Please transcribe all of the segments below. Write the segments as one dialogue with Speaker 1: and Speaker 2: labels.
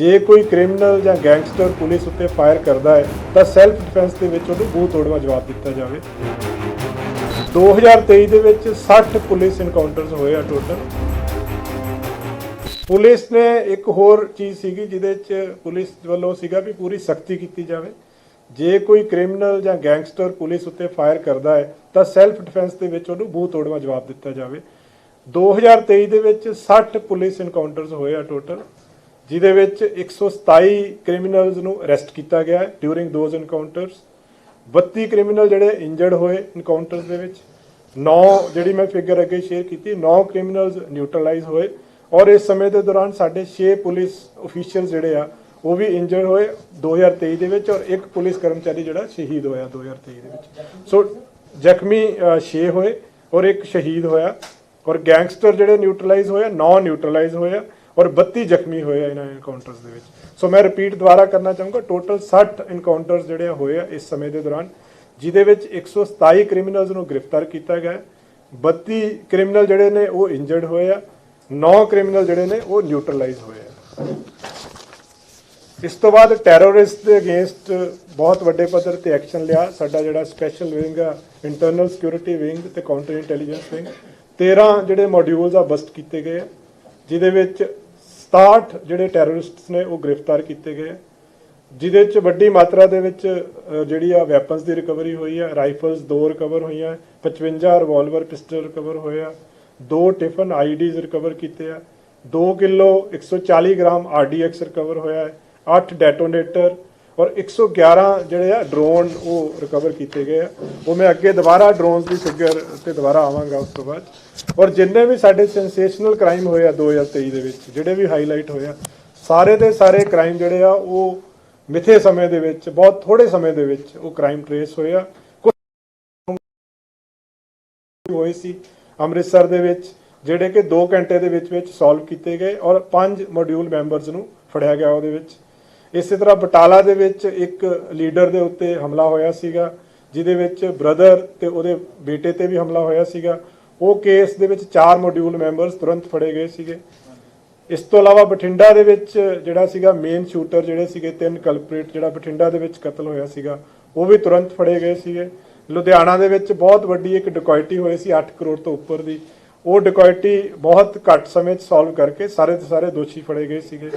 Speaker 1: ਜੇ ਕੋਈ ਕ੍ਰਿਮੀਨਲ ਜਾਂ ਗੈਂਗਸਟਰ ਪੁਲਿਸ ਉੱਤੇ ਫਾਇਰ ਕਰਦਾ ਹੈ, ਤਾਂ ਸੈਲਫ ਡਿਫੈਂਸ ਦੇ ਵਿੱਚ ਉਹਨੂੰ ਮੂੰਹ ਤੋੜਵਾ ਜਵਾਬ ਦਿੱਤਾ ਜਾਵੇ। 2023 ਦੇ ਵਿੱਚ 60 ਪੁਲਿਸ ਇਨਕਾਊਂਟਰਸ ਹੋਏ ਆ ਟੋਟਲ ਪੁਲਿਸ ਨੇ ਇੱਕ ਹੋਰ ਚੀਜ਼ ਸੀਗੀ, ਜਿਹਦੇ ਚ ਪੁਲਿਸ ਵੱਲੋਂ ਸੀਗਾ ਵੀ ਪੂਰੀ ਸਖਤੀ ਕੀਤੀ ਜਾਵੇ। ਜੇ ਕੋਈ ਕ੍ਰਿਮੀਨਲ ਜਾਂ ਗੈਂਗਸਟਰ ਪੁਲਿਸ ਉੱਤੇ ਫਾਇਰ ਕਰਦਾ ਹੈ, ਤਾਂ ਸੈਲਫ ਡਿਫੈਂਸ ਦੇ ਵਿੱਚ ਉਹਨੂੰ ਮੂੰਹ ਤੋੜਵਾ ਜਵਾਬ ਦਿੱਤਾ ਜਾਵੇ। 2023 ਦੇ ਵਿੱਚ 60 ਪੁਲਿਸ ਇਨਕਾਊਂਟਰਸ ਹੋਏ ਆ ਟੋਟਲ ਜਿਹਦੇ ਵਿੱਚ 127 ਕ੍ਰਿਮੀਨਲਸ ਨੂੰ ਅਰੈਸਟ ਕੀਤਾ ਗਿਆ ਹੈ ਡਿਊਰਿੰਗ ਦੋਜ਼ ਇਨਕਾਊਂਟਰਸ 32 ਕ੍ਰਿਮੀਨਲ ਜਿਹੜੇ ਇੰਜਰਡ ਹੋਏ ਇਨਕਾਊਂਟਰਸ ਦੇ ਵਿੱਚ। 9 ਜਿਹੜੀ ਮੈਂ ਫਿਗਰ ਅੱਗੇ ਸ਼ੇਅਰ ਕੀਤੀ 9 ਕ੍ਰਿਮੀਨਲਸ ਨਿਊਟਰਲਾਈਜ਼ ਹੋਏ। ਔਰ ਇਸ ਸਮੇਂ ਦੇ ਦੌਰਾਨ ਸਾਡੇ 6 ਪੁਲਿਸ ਅਫੀਸ਼ੀਅਲਸ ਜਿਹੜੇ ਆ, ਉਹ ਵੀ ਇੰਜਰਡ ਹੋਏ 2023 ਦੇ ਵਿੱਚ ਔਰ ਇੱਕ ਪੁਲਿਸ ਕਰਮਚਾਰੀ ਜਿਹੜਾ ਸ਼ਹੀਦ ਹੋਇਆ 2023 ਦੇ ਵਿੱਚ। ਸੋ ਜ਼ਖਮੀ 6 ਹੋਏ ਔਰ ਇੱਕ ਸ਼ਹੀਦ ਹੋਇਆ। ਔਰ ਗੈਂਗਸਟਰ ਜਿਹੜੇ ਨਿਊਟਰਲਾਈਜ਼ ਹੋਇਆ 9 ਨਿਊਟਰਲਾਈਜ਼ ਹੋਇਆ ਔਰ 32 ਜ਼ਖਮੀ ਹੋਏ ਆ ਇਹਨਾਂ ਐਨਕਾਊਂਟਰਸ ਦੇ ਵਿੱਚ। ਸੋ ਮੈਂ ਰਿਪੀਟ ਦੁਬਾਰਾ ਕਰਨਾ ਚਾਹੂੰਗਾ ਟੋਟਲ 60 ਐਨਕਾਊਂਟਰਸ ਜਿਹੜੇ ਹੋਏ ਆ ਇਸ ਸਮੇਂ ਦੇ ਦੌਰਾਨ ਜਿਹਦੇ ਵਿੱਚ 127 ਕ੍ਰਿਮੀਨਲਸ ਨੂੰ ਗ੍ਰਿਫਤਾਰ ਕੀਤਾ ਗਿਆ ਹੈ, 32 ਕ੍ਰਿਮੀਨਲ ਜਿਹੜੇ ਨੇ ਉਹ ਇੰਜਰਡ ਹੋਏ ਆ 9 ਕ੍ਰਿਮੀਨਲ ਜਿਹੜੇ ਨੇ ਉਹ ਨਿਊਟਰਲਾਈਜ਼ ਹੋਏ ਆ। ਇਸ ਤੋਂ ਬਾਅਦ ਟੈਰਰਿਸਟ ਦੇ ਅਗੇਂਸਟ ਬਹੁਤ ਵੱਡੇ ਪੱਧਰ ਤੇ ਐਕਸ਼ਨ ਲਿਆ ਸਾਡਾ ਜਿਹੜਾ ਸਪੈਸ਼ਲ ਵਿੰਗ ਆ ਇੰਟਰਨਲ ਸਿਕਿਉਰਿਟੀ ਵਿੰਗ ਤੇ ਕਾਊਂਟਰ ਇੰਟੈਲੀਜੈਂਸ ਵਿੰਗ 13 ਜਿਹੜੇ ਮੋਡਿਊਲਸ ਆ ਬਸਟ ਕੀਤੇ ਗਏ ਆ, ਜਿਹਦੇ ਵਿੱਚ 67 ਜਿਹੜੇ ਟੈਰਰਿਸਟਸ ਨੇ ਉਹ ਗ੍ਰਿਫਤਾਰ ਕੀਤੇ ਗਏ। ਆ, ਜਿਹਦੇ ਵਿੱਚ ਵੱਡੀ ਮਾਤਰਾ ਦੇ ਵਿੱਚ ਜਿਹੜੀ ਆ ਵੈਪਨਸ ਦੀ ਰਿਕਵਰੀ ਹੋਈ ਆ ਰਾਈਫਲਸ ਦੋ ਰਿਕਵਰ ਹੋਈਆਂ 55 ਰਿਵਾਲਵਰ ਪਿਸਟਲ ਰਿਕਵਰ ਹੋਏ ਆ ਦੋ ਟਿਫਨ ਆਈਡੀਜ਼ ਰਿਕਵਰ ਕੀਤੇ ਆ 2 ਕਿਲੋ 140 ਗ੍ਰਾਮ ਆਰਡੀਐਕਸ ਰਿਕਵਰ ਹੋਇਆ ਹੈ 8 ਡੈਟੋਨੇਟਰ ਔਰ 111 ਜਿਹੜੇ ਆ ਡਰੋਨ ਉਹ ਰਿਕਵਰ ਕੀਤੇ ਗਏ ਆ। ਉਹ ਮੈਂ ਅੱਗੇ ਦੁਬਾਰਾ ਡਰੋਨਸ ਦੀ ਫਿਗਰ ਤੇ ਦੁਬਾਰਾ ਆਵਾਂਗਾ ਉਸ ਤੋਂ ਬਾਅਦ। ਔਰ ਜਿੰਨੇ ਵੀ ਸਾਡੇ ਸੈਂਸੇਸ਼ਨਲ ਕ੍ਰਾਈਮ ਹੋਏ ਆ 2023 ਦੇ ਵਿੱਚ, ਜਿਹੜੇ ਵੀ ਹਾਈਲਾਈਟ ਹੋਏ ਆ, ਸਾਰੇ ਦੇ ਸਾਰੇ ਕ੍ਰਾਈਮ ਜਿਹੜੇ ਆ, ਉਹ ਮਿੱਥੇ ਸਮੇਂ ਦੇ ਵਿੱਚ, ਬਹੁਤ ਥੋੜੇ ਸਮੇਂ ਦੇ ਵਿੱਚ ਉਹ ਕ੍ਰਾਈਮ ਟ੍ਰੇਸ ਹੋਏ ਆ। ਕੁਝ ਹੋਏ ਸੀ ਅੰਮ੍ਰਿਤਸਰ ਦੇ ਵਿੱਚ, ਜਿਹੜੇ ਕਿ 2 ਘੰਟੇ ਦੇ ਵਿੱਚ ਵਿੱਚ ਸੋਲਵ ਕੀਤੇ ਗਏ ਔਰ ਪੰਜ ਮੋਡਿਊਲ ਮੈਂਬਰਸ ਨੂੰ ਫੜਿਆ ਗਿਆ ਉਹਦੇ ਵਿੱਚ। ਇਸੇ ਤਰ੍ਹਾਂ ਬਟਾਲਾ ਦੇ ਵਿੱਚ ਇੱਕ ਲੀਡਰ ਦੇ ਉੱਤੇ ਹਮਲਾ ਹੋਇਆ ਸੀਗਾ, ਜਿਹਦੇ ਵਿੱਚ ਬ੍ਰਦਰ ਤੇ ਉਹਦੇ ਬੇਟੇ ਤੇ ਵੀ ਹਮਲਾ ਹੋਇਆ ਸੀਗਾ। ਉਹ ਕੇਸ ਦੇ ਵਿੱਚ ਚਾਰ ਮੋਡਿਊਲ ਮੈਂਬਰਸ ਤੁਰੰਤ ਫੜੇ ਗਏ ਸੀਗੇ। ਇਸ ਤੋਂ ਇਲਾਵਾ ਬਠਿੰਡਾ ਦੇ ਵਿੱਚ ਜਿਹੜਾ ਸੀਗਾ ਮੇਨ ਸ਼ੂਟਰ ਜਿਹੜੇ ਸੀਗੇ, ਤਿੰਨ ਕਲਪਰੇਟ ਜਿਹੜਾ ਬਠਿੰਡਾ ਦੇ ਵਿੱਚ ਕਤਲ ਹੋਇਆ ਸੀਗਾ, ਉਹ ਵੀ ਤੁਰੰਤ ਫੜੇ ਗਏ ਸੀਗੇ। ਲੁਧਿਆਣਾ ਦੇ ਵਿੱਚ ਬਹੁਤ ਵੱਡੀ ਇੱਕ ਡਕੈਤੀ ਹੋਈ ਸੀ 8 ਕਰੋੜ ਤੋਂ ਉੱਪਰ ਦੀ। ਉਹ ਡਕੈਤੀ ਬਹੁਤ ਘੱਟ ਸਮੇਂ 'ਚ ਸੋਲਵ ਕਰਕੇ ਸਾਰੇ ਦੇ ਸਾਰੇ ਦੋਸ਼ੀ ਫੜੇ ਗਏ ਸੀਗੇ।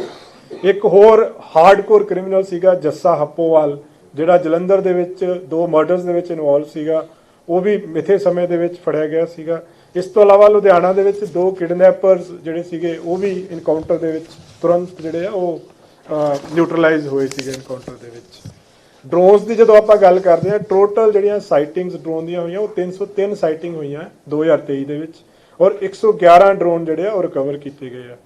Speaker 1: ਇੱਕ ਹੋਰ ਹਾਰਡਕੋਰ ਕ੍ਰਿਮੀਨਲ ਸੀਗਾ ਜੱਸਾ ਹੱਪੋਵਾਲ, ਜਿਹੜਾ ਜਲੰਧਰ ਦੇ ਵਿੱਚ ਦੋ ਮਰਡਰਸ ਦੇ ਵਿੱਚ ਇਨਵੋਲਵ ਸੀਗਾ। ਉਹ ਵੀ ਮਿੱਥੇ ਸਮੇਂ ਦੇ ਵਿੱਚ ਫੜਿਆ ਗਿਆ ਸੀਗਾ। ਇਸ ਤੋਂ ਇਲਾਵਾ ਲੁਧਿਆਣਾ ਦੇ ਵਿੱਚ ਦੋ ਕਿਡਨੈਪਰਸ ਜਿਹੜੇ ਸੀਗੇ, ਉਹ ਵੀ ਇਨਕਾਊਂਟਰ ਦੇ ਵਿੱਚ, ਤੁਰੰਤ ਜਿਹੜੇ ਆ ਉਹ ਨਿਊਟਰਲਾਈਜ਼ ਹੋਏ ਸੀਗੇ ਇਨਕਾਊਂਟਰ ਦੇ ਵਿੱਚ। ਡਰੋਨਸ ਦੀ ਜਦੋਂ ਆਪਾਂ ਗੱਲ ਕਰਦੇ ਹਾਂ ਟੋਟਲ ਜਿਹੜੀਆਂ ਸਾਈਟਿੰਗਸ ਡਰੋਨ ਦੀਆਂ ਹੋਈਆਂ, ਉਹ 303 ਸਾਈਟਿੰਗ ਹੋਈਆਂ 2023 ਦੇ ਵਿੱਚ। ਔਰ 111 ਡਰੋਨ ਜਿਹੜੇ ਆ, ਉਹ ਰਿਕਵਰ ਕੀਤੇ ਗਏ ਆ।